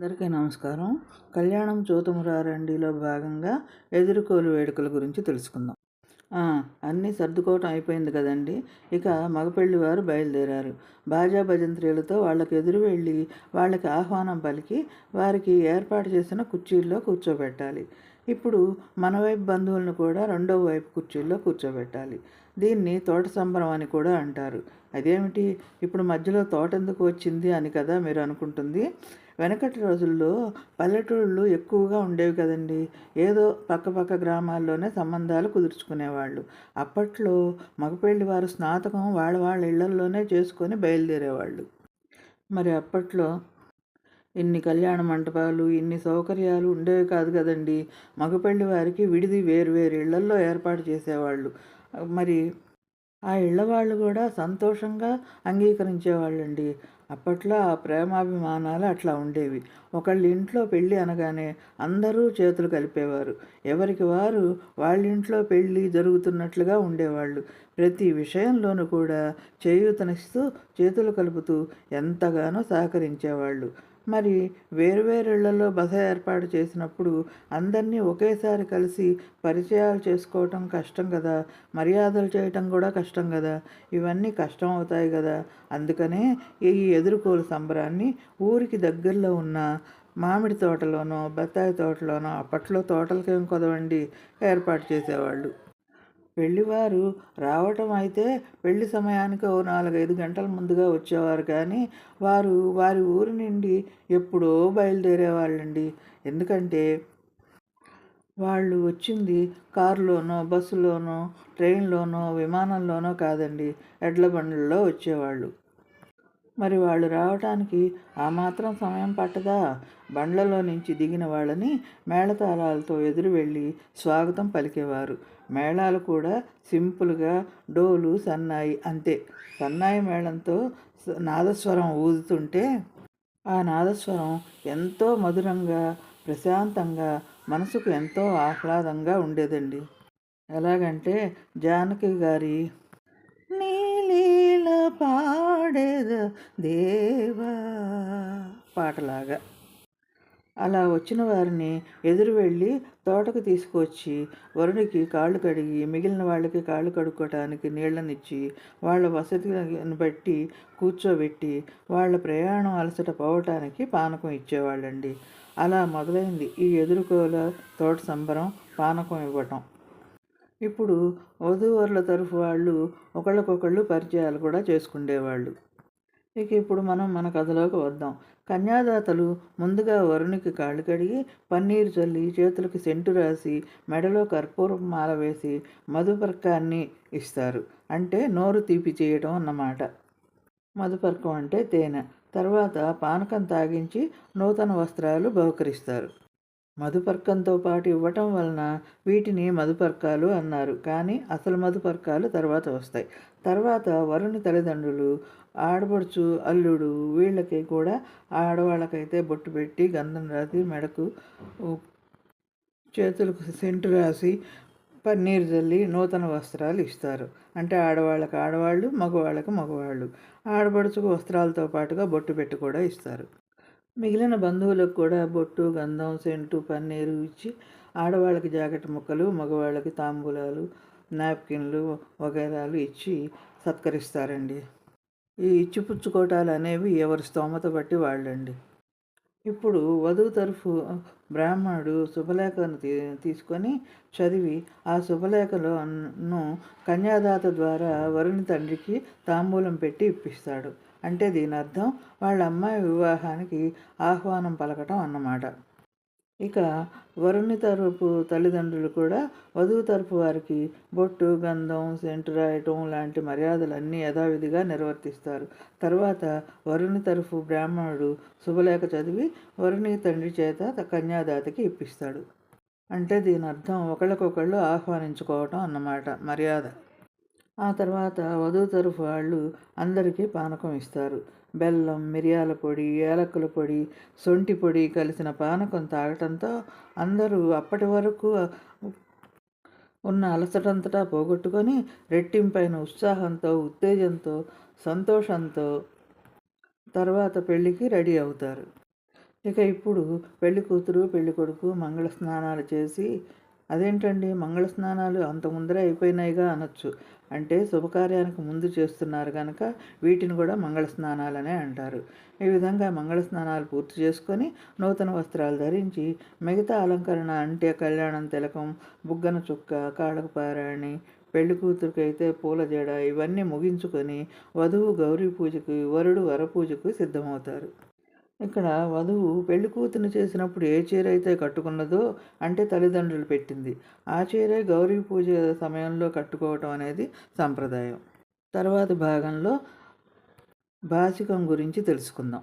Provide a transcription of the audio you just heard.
అందరికీ నమస్కారం. కళ్యాణం చూతమురారండిలో భాగంగా ఎదుర్కోలు వేడుకల గురించి తెలుసుకుందాం. అన్నీ సర్దుకోవటం అయిపోయింది కదండి. ఇక మగపెళ్ళి వారు బయలుదేరారు. బాజా భజంత్రీలతో వాళ్ళకి ఎదురు వెళ్ళి వాళ్ళకి ఆహ్వానం పలికి వారికి ఏర్పాటు చేసిన కుర్చీల్లో కూర్చోబెట్టాలి. ఇప్పుడు మన వైపు బంధువులను కూడా రెండో వైపు కుర్చీల్లో కూర్చోబెట్టాలి. దీన్ని తోట సంబరం అని కూడా అంటారు. అదేమిటి? ఇప్పుడు మధ్యలో తోట ఎందుకు వచ్చింది అని కదా మీరు అనుకుంటుంది. వెనకటి రోజుల్లో పల్లెటూళ్ళు ఎక్కువగా ఉండేవి కదండి. ఏదో పక్కపక్క గ్రామాల్లోనే సంబంధాలు కుదుర్చుకునేవాళ్ళు. అప్పట్లో మగపెళ్ళి వారు స్నాతకం వాళ్ళ వాళ్ళ ఇళ్ళల్లోనే చేసుకొని బయలుదేరేవాళ్ళు. మరి అప్పట్లో ఇన్ని కళ్యాణ మంటపాలు ఇన్ని సౌకర్యాలు ఉండేవి కాదు కదండి. మగపెళ్ళి వారికి విడిది వేరు వేరు ఇళ్ళల్లో ఏర్పాటు చేసేవాళ్ళు. మరి ఆ ఇళ్ళవాళ్ళు కూడా సంతోషంగా అంగీకరించేవాళ్ళండి. అప్పట్లో ఆ ప్రేమాభిమానాలు అట్లా ఉండేవి. ఒకళ్ళ ఇంట్లో పెళ్ళి అనగానే అందరూ చేతులు కలిపేవారు. ఎవరికి వారు వాళ్ళ ఇంట్లో పెళ్ళి జరుగుతున్నట్లుగా ఉండేవాళ్ళు. ప్రతి విషయంలోనూ కూడా చేయూతనిస్తూ చేతులు కలుపుతూ ఎంతగానో సహకరించేవాళ్ళు. మరి వేరువేరిళ్ళలో బస ఏర్పాటు చేసినప్పుడు అందరినీ ఒకేసారి కలిసి పరిచయాలు చేసుకోవటం కష్టం కదా మర్యాదలు చేయటం కూడా కష్టం కదా ఇవన్నీ కష్టం అవుతాయి కదా అందుకనే ఈ ఎదుర్కోలు సంబరాన్ని ఊరికి దగ్గరలో ఉన్న మామిడి తోటలోనో బత్తాయి తోటలోనో అప్పట్లో తోటలకేం కొదవండి ఏర్పాటు చేసేవాళ్ళు. పెళ్ళివారు రావటం అయితే పెళ్ళి సమయానికి ఓ నాలుగైదు గంటల ముందుగా వచ్చేవారు కానీ వారు వారి ఊరి నుండి ఎప్పుడో బయలుదేరేవాళ్ళండి ఎందుకంటే వాళ్ళు వచ్చింది కారులోనో బస్సులోనో ట్రైన్లోనో విమానంలోనో కాదండి. ఎడ్ల బండ్లలో వచ్చేవాళ్ళు. మరి వాళ్ళు రావటానికి ఆ మాత్రం సమయం పట్టదా? బండ్లలో నుంచి దిగిన వాళ్ళని మేళతాళాలతో ఎదురు వెళ్ళి స్వాగతం పలికేవారు. మేళాలు కూడా సింపుల్గా డోలు సన్నాయి అంతే. సన్నాయి మేళంతో నాదస్వరం ఊదుతుంటే ఆ నాదస్వరం ఎంతో మధురంగా ప్రశాంతంగా మనసుకు ఎంతో ఆహ్లాదంగా ఉండేదండి. ఎలాగంటే జానకి గారి నీలీల పాడేద దేవా పాటలాగా. అలా వచ్చిన వారిని ఎదురు వెళ్ళి తోటకు తీసుకొచ్చి వరుడికి కాళ్ళు కడిగి మిగిలిన వాళ్ళకి కాళ్ళు కడుక్కోవటానికి నీళ్ళనిచ్చి వాళ్ళ వసతిని బట్టి కూర్చోబెట్టి వాళ్ళ ప్రయాణం అలసట పోవటానికి పానకం ఇచ్చేవాళ్ళండి. అలా మొదలైంది ఈ ఎదుర్కోల తోట సంబరం పానకం ఇవ్వటం. ఇప్పుడు వధూవరుల తరఫు వాళ్ళు ఒకళ్ళకొకళ్ళు పరిచయాలు కూడా చేసుకునేవాళ్ళు ఇక ఇప్పుడు మనం మన కథలోకి వద్దాం. కన్యాదాతలు ముందుగా వరునికి కాళ్ళు కడిగి పన్నీరు చల్లి చేతులకు సెంటు రాసి మెడలో కర్పూరం మాల వేసి మధుపర్కాన్ని ఇస్తారు. అంటే నోరు తీపి చేయడం అన్నమాట. మధుపర్కం అంటే తేనె. తర్వాత పానకం తాగించి నూతన వస్త్రాలు బహుకరిస్తారు. మధుపర్కంతో పాటు ఇవ్వటం వలన వీటిని మధుపర్కాలు అన్నారు. కానీ అసలు మధుపర్కాలు తర్వాత వస్తాయి. తర్వాత వరుణి తల్లిదండ్రులు ఆడపడుచు అల్లుడు వీళ్ళకి కూడా ఆడవాళ్ళకైతే బొట్టు పెట్టి గంధం రాసి మెడకు చేతులకు సెంటు రాసి పన్నీరు జల్లి నూతన వస్త్రాలు ఇస్తారు. అంటే ఆడవాళ్ళకి ఆడవాళ్ళు మగవాళ్ళకి మగవాళ్ళు. ఆడపడుచుకు వస్త్రాలతో పాటుగా బొట్టు పెట్టి కూడా ఇస్తారు. మిగిలిన బంధువులకు కూడా బొట్టు గంధం సెంటు పన్నీరు ఇచ్చి ఆడవాళ్ళకి జాకెట్ ముక్కలు మగవాళ్ళకి తాంబూలాలు నాప్కిన్లు వగైరాలు ఇచ్చి సత్కరిస్తారండి. ఈ ఇచ్చిపుచ్చుకోటాలు అనేవి ఎవరి స్తోమత బట్టి వాళ్ళండి. ఇప్పుడు వధువు తరఫు బ్రాహ్మణుడు శుభలేఖను తీ తీసుకొని చదివి ఆ శుభలేఖలను కన్యాదాత ద్వారా వరుని తండ్రికి తాంబూలం పెట్టి ఇప్పిస్తాడు. అంటే దీని అర్థం వాళ్ళ అమ్మాయి వివాహానికి ఆహ్వానం పలకటం అన్నమాట. ఇక వరుణి తరపు తల్లిదండ్రులు కూడా వధువు తరపు వారికి బొట్టు గంధం సెంటు రాయటం లాంటి మర్యాదలన్నీ యథావిధిగా నిర్వర్తిస్తారు. తర్వాత వరుణి తరపు బ్రాహ్మణుడు శుభలేఖ చదివి వరుణి తండ్రి చేత కన్యాదాతకి ఇప్పిస్తాడు. అంటే దీని అర్థం ఒకళ్ళకొకళ్ళు ఆహ్వానించుకోవటం అన్నమాట మర్యాద. ఆ తర్వాత వధువు తరఫు వాళ్ళు అందరికీ పానకం ఇస్తారు. బెల్లం మిరియాల పొడి ఏలకుల పొడి సొంటి పొడి కలిసిన పానకం తాగటంతో అందరూ అప్పటి వరకు ఉన్న అలసటంతటా పోగొట్టుకొని రెట్టింపైన ఉత్సాహంతో ఉత్తేజంతో సంతోషంతో తర్వాత పెళ్ళికి రెడీ అవుతారు. ఇక ఇప్పుడు పెళ్ళి కూతురు పెళ్ళి కొడుకు మంగళ స్నానాలు చేసి అదేంటండి? మంగళ స్నానాలు అంత ముందరే అయిపోయినాయిగా అనొచ్చు. అంటే శుభకార్యానికి ముందు చేస్తున్నారు కనుక వీటిని కూడా మంగళ స్నానాలనే అంటారు. ఈ విధంగా మంగళ స్నానాలు పూర్తి చేసుకొని నూతన వస్త్రాలు ధరించి మిగతా అలంకరణ అంటే కళ్యాణం తిలకం బుగ్గన చుక్క కాళ్ళకు పెళ్ళి కూతురికైతే పూల జడ ఇవన్నీ ముగించుకొని వధువు గౌరీ పూజకు వరుడు వరపూజకు సిద్ధమవుతారు. ఇక్కడ వధువు పెళ్ళి కూతురు చేసినప్పుడు ఏ చీర అయితే కట్టుకున్నదో అంటే తల్లిదండ్రులు పెట్టింది. ఆ చీరే గౌరీ పూజ సమయంలో కట్టుకోవటం అనేది సంప్రదాయం. తర్వాత భాగంలో భాషికం గురించి తెలుసుకుందాం.